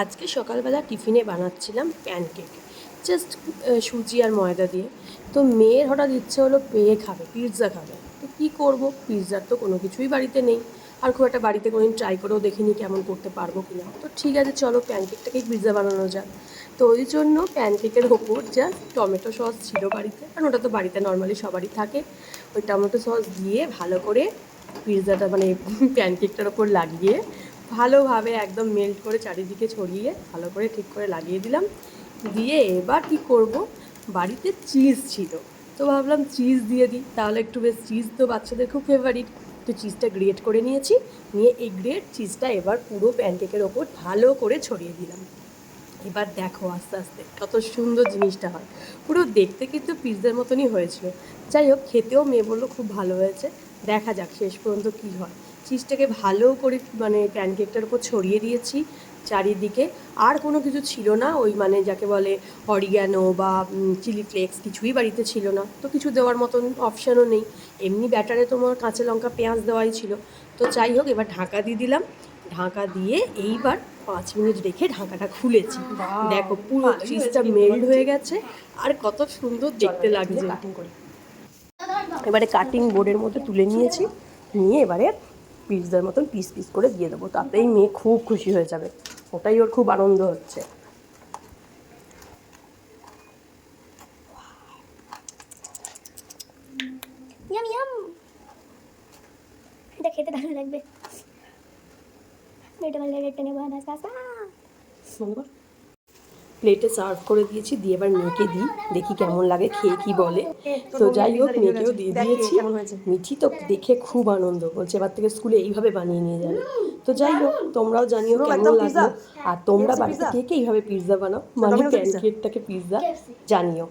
আজকে সকালবেলা টিফিনে বানাচ্ছিলাম প্যানকেক জাস্ট সুজি আর ময়দা দিয়ে। তো মেয়ের হঠাৎ ইচ্ছে হলো পেয়ে খাবে পিৎজা খাবে। তো কী করব? পিৎজার তো কোনো কিছুই বাড়িতে নেই। আর খুব একটা বাড়িতে কোনোদিন ট্রাই করেও দেখিনি কেমন করতে পারব কি না তো ঠিক আছে, চলো প্যানকেকটাকেই পিৎজা বানানো যাক। তো ওই জন্য প্যানকেকের ওপর যা টমেটো সস ছিল বাড়িতে। কারণ ওটা তো বাড়িতে নর্মালি সবারই থাকে। ওই টমেটো সস দিয়ে ভালো করে পিৎজাটা মানে প্যানকেকটার ওপর লাগিয়ে ভালোভাবে একদম মেল্ট করে চারিদিকে ছড়িয়ে ভালো করে ঠিক করে লাগিয়ে দিলাম। দিয়ে এবার কি করব? বাড়িতে চিজ ছিল। তো ভাবলাম চিজ দিয়ে দিই, তাহলে একটু বেশ চিজ তো বাচ্চাদের খুব ফেভারিট তো চিজটা গ্রেট করে নিয়েছি, নিয়ে এই গ্রেট চিজটা এবার পুরো প্যানকেকের ওপর ভালো করে ছড়িয়ে দিলাম। এবার দেখো আস্তে আস্তে কত সুন্দর জিনিসটা হয়। পুরো দেখতে কিন্তু পিৎজার মতনই হয়েছিল। যাই হোক, খেতেও মেয়ে বলল খুব ভালো হয়েছে। দেখা যাক শেষ পর্যন্ত কী হয়। চিজটাকে ভালো করে মানে প্যানকেকটার উপর ছড়িয়ে দিয়েছি চারিদিকে। আর কোনো কিছু ছিল না ওই মানে যাকে বলে অরিগ্যানো বা চিলি ফ্লেক্স কিছুই বাড়িতে ছিল না। তো কিছু দেওয়ার মতন অপশানও নেই। এমনি ব্যাটারে তোমার কাঁচা লঙ্কা পেঁয়াজ দেওয়াই ছিল। তো যাই হোক এবার ঢাকা দিয়ে দিলাম। ঢাকা দিয়ে এইবার পাঁচ মিনিট রেখে ঢাকাটা খুলেছি। দেখো পুরো চিজটা মেল্ট হয়ে গেছে। আর কত সুন্দর দেখতে লাগছে। এবারে কাটিং বোর্ডের মধ্যে তুলে নিয়েছি। নিয়ে এবারে পিৎজার মতন পিস পিস করে দিয়ে দেবো তাতেই মেয়ে খুব খুশি হয়ে যাবে। ওটাই ওর খুব আনন্দ হচ্ছে। এটা খেতে ভালো লাগবে। মেয়েটা ভালো লাগে টেনে সাসা প্লেটে সার্ভ করে দিয়েছি দিয়ে এবার মেয়েকে দিই দেখি কেমন লাগে খেয়ে কি বলে। তো যাই হোক মেয়েকেও দিয়ে দিয়েছি। মিঠি তো দেখে খুব আনন্দ বলছে এবার থেকে স্কুলে এইভাবে বানিয়ে নিয়ে যাবে। তো যাই হোক তোমরাও জানিও কেমন লাগল। আর তোমরা বাড়িতে কে কে এইভাবে পিৎজা বানাও? মানে প্যানকেকটাকে পিৎজা জানিও।